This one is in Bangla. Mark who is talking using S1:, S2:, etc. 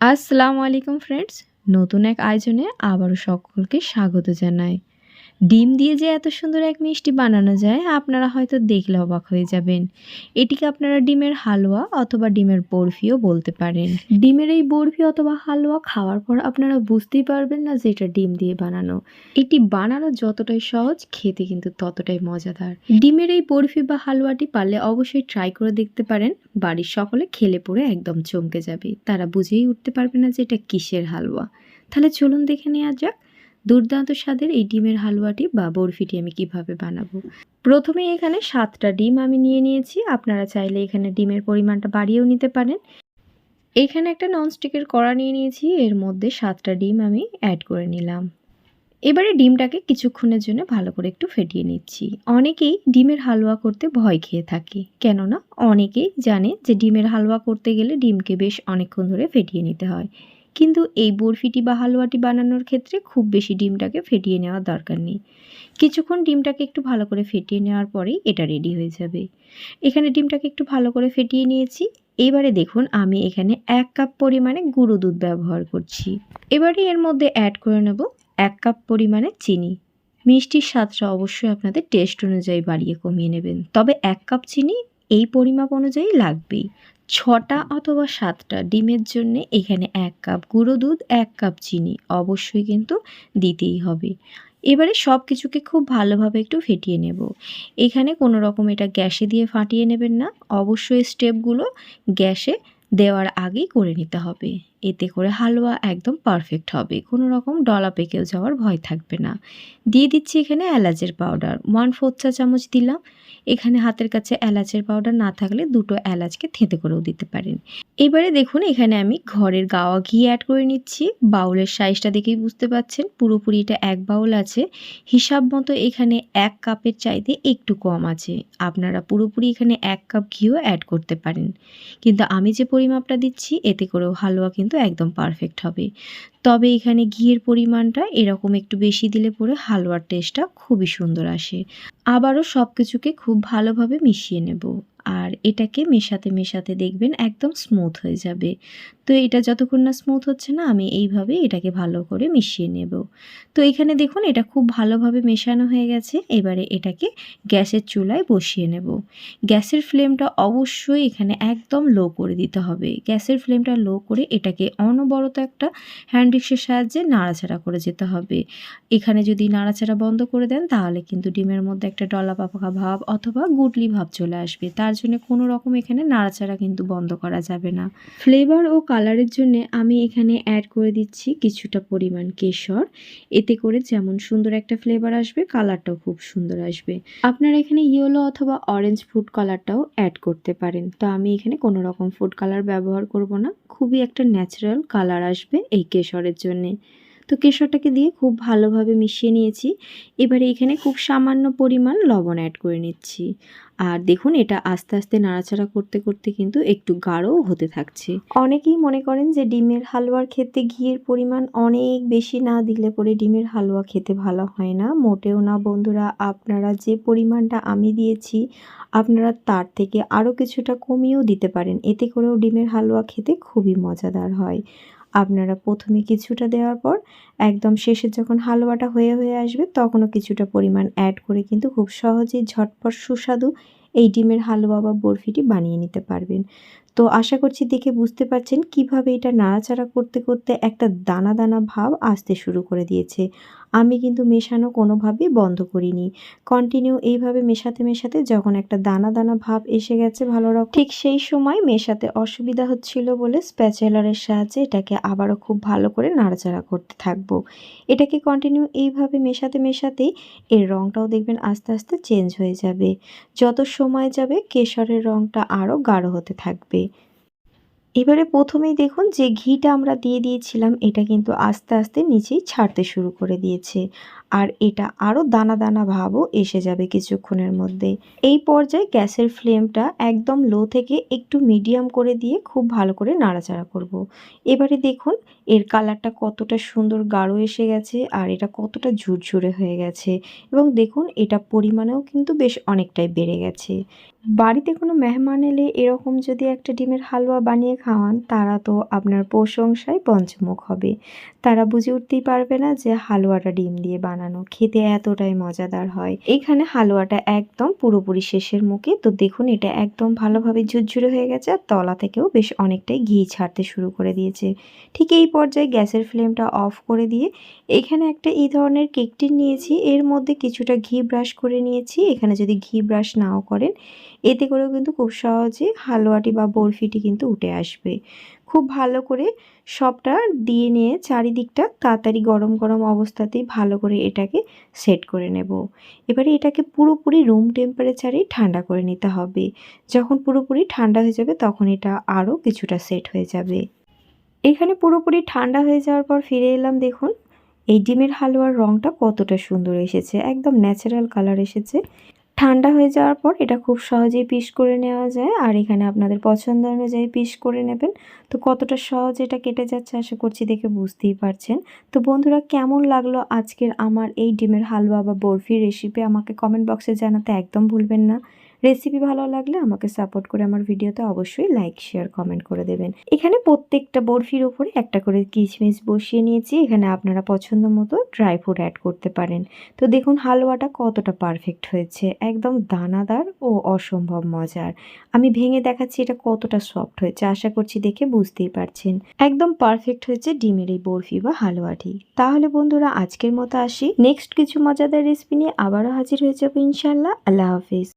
S1: আসসালামু আলাইকুম ফ্রেন্ডস নতুন এক আয়োজনে আবারও সকলকে স্বাগত জানাই। ডিম দিয়ে যে এত সুন্দর এক মিষ্টি বানানো যায়, আপনারা হয়তো দেখলে অবাক হয়ে যাবেন। এটিকে আপনারা ডিমের হালুয়া অথবা ডিমের বরফিও বলতে পারেন। ডিমের এই বরফি অথবা হালুয়া খাওয়ার পর আপনারা বুঝতেই পারবেন না যে এটা ডিম দিয়ে বানানো। এটি বানানো যতটাই সহজ, খেতে কিন্তু ততটাই মজাদার। ডিমের এই বরফি বা হালুয়াটি পারলে অবশ্যই ট্রাই করে দেখতে পারেন। বাড়ির সকলে খেলে পড়ে একদম চমকে যাবে। তারা বুঝেই উঠতে পারবে না যে এটা কিসের হালুয়া। তাহলে চলুন দেখে নেওয়া যাক। দুর্দান্ত স্বাদের এই ডিমের হালুয়াটি বা বরফিটি আমি কীভাবে বানাবো? প্রথমে এখানে সাতটা ডিম আমি নিয়ে নিয়েছি। আপনারা চাইলে এখানে ডিমের পরিমাণটা বাড়িয়েও নিতে পারেন। এখানে একটা ননস্টিকের কড়া নিয়ে নিয়েছি। এর মধ্যে সাতটা ডিম আমি অ্যাড করে নিলাম। এবারে ডিমটাকে কিছুক্ষণের জন্য ভালো করে একটু ফেটিয়ে নিচ্ছি। অনেকেই ডিমের হালুয়া করতে ভয় খেয়ে থাকে। কেননা অনেকেই জানে যে ডিমের হালুয়া করতে গেলে ডিমকে বেশ অনেকক্ষণ ধরে ফেটিয়ে নিতে হয়। কিন্তু এই বরফিটি বা হালুয়াটি বানানোর ক্ষেত্রে খুব বেশি ডিমটাকে ফেটিয়ে নেওয়ার দরকার নেই। কিছুক্ষণ ডিমটাকে একটু ভালো করে ফেটিয়ে নেওয়ার পরেই এটা রেডি হয়ে যাবে। এখানে ডিমটাকে একটু ভালো করে ফেটিয়ে নিয়েছি। এবারে দেখুন আমি এখানে এক কাপ পরিমাণে গুঁড়ো দুধ ব্যবহার করছি। এবারে এর মধ্যে অ্যাড করে নেব এক কাপ পরিমাণে চিনি। মিষ্টির স্বাদটা অবশ্যই আপনাদের টেস্ট অনুযায়ী বাড়িয়ে কমিয়ে নেবেন। তবে এক কাপ চিনি এই পরিমাপ অনুযায়ী লাগবেই। ছটা অথবা সাতটা ডিমের জন্যে এখানে এক কাপ গুঁড়ো দুধ, এক কাপ চিনি অবশ্যই কিন্তু দিতেই হবে। এবারে সব কিছুকে খুব ভালোভাবে একটু ফেটিয়ে নেব। এখানে কোনো রকম এটা গ্যাসে দিয়ে ফাটিয়ে নেবেন না। অবশ্যই স্টেপগুলো গ্যাসে দেওয়ার আগেই করে নিতে হবে। এতে করে হালুয়া একদম পারফেক্ট হবে। কোনো রকম ডলা পেকেও যাওয়ার ভয় থাকবে না। দিয়ে দিচ্ছি এখানে এলাচের পাউডার ওয়ান ফোর চা চামচ দিলাম। এখানে হাতের কাছে এলাচের পাউডার না থাকলে দুটো এলাচকে থেঁতে করেও দিতে পারেন। এবারে দেখুন, এখানে আমি ঘরের গাওয়া ঘি অ্যাড করে নিচ্ছি। বাউলের সাইজটা দেখেই বুঝতে পাচ্ছেন। পুরোপুরি এটা এক বাউল আছে। হিসাব মতো এখানে এক কাপের চাইতে একটু কম আছে। আপনারা পুরোপুরি এখানে এক কাপ ঘিও অ্যাড করতে পারেন। কিন্তু আমি যে পরিমাপটা দিচ্ছি, এতে করেও হালুয়া কিন্তু একদম পারফেক্ট হবে। তবে এখানে ঘিয়ের পরিমাণটা এরকম একটু বেশি দিলে পরে হালুয়ার টেস্টটা খুবই সুন্দর আসে। আবারও সব কিছুকে খুব ভালোভাবে মিশিয়ে নেব। আর এটাকে মেশাতে মেশাতে দেখবেন একদম স্মুথ হয়ে যাবে। তো এটা যতক্ষণ না স্মুথ হচ্ছে না, আমি এইভাবে এটাকে ভালো করে মিশিয়ে নেব। তো এখানে দেখুন, এটা খুব ভালোভাবে মেশানো হয়ে গেছে। এবারে এটাকে গ্যাসের চুলায় বসিয়ে নেব। গ্যাসের ফ্লেমটা অবশ্যই এখানে একদম লো করে দিতে হবে। গ্যাসের ফ্লেমটা লো করে এটাকে অনবরত একটা হ্যান্ড রিক্সের সাহায্যে নাড়াচাড়া করে যেতে হবে। এখানে যদি নাড়াচাড়া বন্ধ করে দেন, তাহলে কিন্তু ডিমের মধ্যে একটা ডলা পাকা ভাব অথবা গুটলি ভাব চলে আসবে। তার জন্য কোনো রকম এখানে নাড়াচাড়া কিন্তু বন্ধ করা যাবে না। ফ্লেভার ও কালারের জন্য আমি এখানে অ্যাড করে দিচ্ছি কিছুটা পরিমাণ কেশর। এতে করে যেমন সুন্দর একটা ফ্লেভার আসবে কালারটাও খুব সুন্দর আসবে। আপনারা এখানে ইয়েলো অথবা অরেঞ্জ ফুড কালারটাও অ্যাড করতে পারেন। তো আমি এখানে কোনো রকম ফুড কালার ব্যবহার করব না। খুবই একটা ন্যাচারাল কালার আসবে এই কেশরের জন্যে। তো কেশরটাকে দিয়ে খুব ভালোভাবে মিশিয়ে নিয়েছি। এবারে এখানে খুব সামান্য পরিমাণ লবণ অ্যাড করে নিচ্ছি। আর দেখুন, এটা আস্তে আস্তে নাড়াচাড়া করতে করতে কিন্তু একটু গাঢ়ও হতে থাকছে। অনেকেই মনে করেন যে ডিমের হালুয়ার খেতে ঘিয়ের পরিমাণ অনেক বেশি না দিলে পরে ডিমের হালুয়া খেতে ভালো হয় না। মোটেও না, বন্ধুরা। আপনারা যে পরিমাণটা আমি দিয়েছি, আপনারা তার থেকে আরও কিছুটা কমিয়েও দিতে পারেন। এতে করেও ডিমের হালুয়া খেতে খুবই মজাদার হয়। আপনারা প্রথমে কিছুটা দেওয়ার পর একদম শেষে যখন হালুয়াটা হয়ে হয়ে আসবে তখনও কিছুটা পরিমাণ অ্যাড করে কিন্তু খুব সহজেই ঝটপট সুস্বাদু এই ডিমের হালুয়া বা বরফিটি বানিয়ে নিতে পারবেন। তো আশা করছি দেখে বুঝতে পারছেন কীভাবে এটা নাড়াচাড়া করতে করতে একটা দানা দানা ভাব আসতে শুরু করে দিয়েছে। আমি কিন্তু মেশানো কোনোভাবেই বন্ধ করিনি। কন্টিনিউ এইভাবে মেশাতে মেশাতে যখন একটা দানা দানা ভাব এসে গেছে ভালো রকম, ঠিক সেই সময় মেশাতে অসুবিধা হচ্ছিল বলে স্প্যাচেলারের সাহায্যে এটাকে আবারও খুব ভালো করে নাড়াচাড়া করতে থাকব। এটাকে কন্টিনিউ এইভাবে মেশাতে, মেশাতেই এর রঙটাও দেখবেন আস্তে আস্তে চেঞ্জ হয়ে যাবে। যত সময় যাবে কেশরের রঙটা আরও গাঢ় হতে থাকবে। এবারে প্রথমেই দেখুন যে ঘিটা আমরা দিয়ে দিয়েছিলাম, এটা কিন্তু আস্তে আস্তে নিচেই ছাড়তে শুরু করে দিয়েছে। আর এটা আরও দানা দানা ভাবও এসে যাবে কিছুক্ষণের মধ্যে এই পর্যায়ে গ্যাসের ফ্লেমটা একদম লো থেকে একটু মিডিয়াম করে দিয়ে খুব ভালো করে নাড়াচাড়া করব। এবারে দেখুন, এর কালারটা কতটা সুন্দর গাঢ় এসে গেছে আর এটা কতটা ঝুরঝুরে হয়ে গেছে এবং দেখুন, এটা পরিমাণেও কিন্তু বেশ অনেকটাই বেড়ে গেছে। বাড়িতে কোনো মেহমান এলে এরকম যদি একটা ডিমের হালুয়া বানিয়ে খাওয়ান, তারা তো আপনার প্রশংসায় পঞ্চমুখ হবে। তারা বুঝে উঠতেই পারবে না যে হালুয়াটা ডিম দিয়ে বানানো খেতে এতটাই মজাদার হয়। এখানে হালুয়াটা একদম পুরোপুরি শেষের মুখে। তো দেখুন, এটা একদম ভালোভাবে ঝুরঝুরে হয়ে গেছে আর তলা থেকেও বেশ অনেকটাই ঘি ছাড়তে শুরু করে দিয়েছে। ঠিক এই পর্যায়ে গ্যাসের ফ্লেমটা অফ করে দিয়ে এখানে একটা এই ধরনের কেকটি নিয়েছি। এর মধ্যে কিছুটা ঘি ব্রাশ করে নিয়েছি। এখানে যদি ঘি ব্রাশ নাও করেন, এতে করেও কিন্তু খুব সহজে হালুয়াটি বা বরফিটি কিন্তু উঠে আসবে। খুব ভালো করে সবটা দিয়ে নিয়ে চারিদিকটা তাড়াতাড়ি গরম গরম অবস্থাতেই ভালো করে এটাকে সেট করে নেব। এবারে এটাকে পুরোপুরি রুম টেম্পারেচারেই ঠান্ডা করে নিতে হবে। যখন পুরোপুরি ঠান্ডা হয়ে যাবে তখন এটা আরও কিছুটা সেট হয়ে যাবে। এখানে পুরোপুরি ঠান্ডা হয়ে যাওয়ার পর ফিরে এলাম দেখুন। এই ডিমের হালুয়ার রঙটা কতটা সুন্দর এসেছে। একদম ন্যাচারাল কালার এসেছে। ঠান্ডা হয়ে যাওয়ার পর এটা খুব সহজেই পিস করে নেওয়া যায়। আর এখানে আপনাদের পছন্দ অনুযায়ী পিস করে নেবেন। তো কতটা সহজ এটা কেটে যাচ্ছে আশা করছি দেখে বুঝতেই পারছেন। তো বন্ধুরা, কেমন লাগল আজকের আমার এই ডিমের হালুয়া বা বরফির রেসিপি আমাকে কমেন্ট বক্সে জানাতে একদম ভুলবেন না। রেসিপি ভালো লাগলে আমাকে সাপোর্ট করে আমার ভিডিওতে অবশ্যই লাইক শেয়ার কমেন্ট করে দেবেন। এখানে প্রত্যেকটা বরফির উপরে একটা করে কিচমিচ বসিয়ে নিয়েছি। এখানে আপনারা পছন্দ মতো ড্রাই ফ্রুট অ্যাড করতে পারেন। তো দেখুন হালুয়াটা কতটা পারফেক্ট হয়েছে। একদম দানাদার ও অসম্ভব মজার। আমি ভেঙে দেখাচ্ছি এটা কতটা সফট হয়েছে। আশা করছি দেখে বুঝতেই পারছেন। একদম পারফেক্ট হয়েছে ডিমের এই বরফি বা হালুয়াটি। তাহলে বন্ধুরা, আজকের মতো আসি। নেক্সট কিছু মজাদার রেসিপি নিয়ে আবারও হাজির হয়ে যাব ইনশাল্লাহ আল্লাহ হাফিজ।